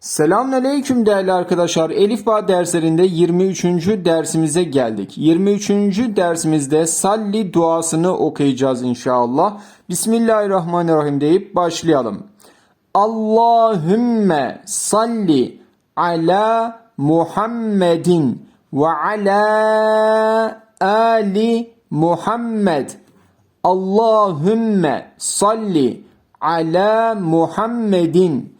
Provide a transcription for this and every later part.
Selamünaleyküm değerli arkadaşlar. Elif Bağ derslerinde 23. dersimize geldik. 23. dersimizde salli duasını okuyacağız inşallah. Bismillahirrahmanirrahim deyip başlayalım. Allahümme salli ala Muhammedin ve ala ali Muhammed. Allahümme salli ala Muhammedin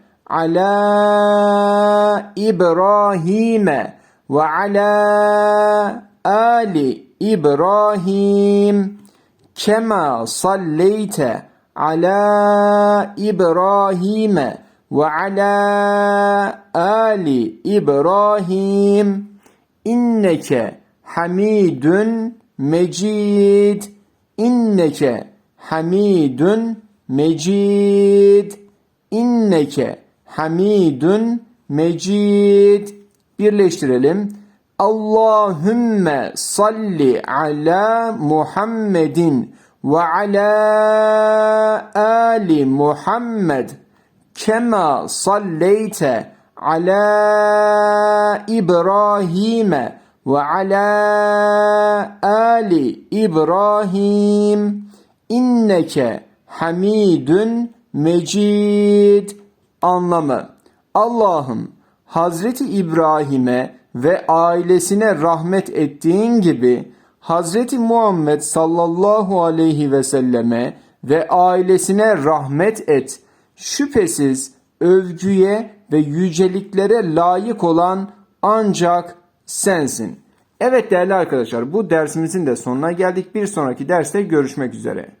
ala İbrahim'e ve ala ali İbrahim. Kema salleyte ala İbrahim'e ve ala ali İbrahim. İnneke hamidun mecid. İnneke hamidun mecid. İnneke hamidun mecid. Birleştirelim. Allahümme salli ala Muhammedin ve ala ali Muhammed. Kema salleyte ala İbrahim ve ala ali İbrahim. İnneke Hamidun Mecid anlamı. Allah'ım Hazreti İbrahim'e ve ailesine rahmet ettiğin gibi Hazreti Muhammed sallallahu aleyhi ve selleme ve ailesine rahmet et. Şüphesiz övgüye ve yüceliklere layık olan ancak sensin. Evet değerli arkadaşlar bu dersimizin de sonuna geldik. Bir sonraki derste görüşmek üzere.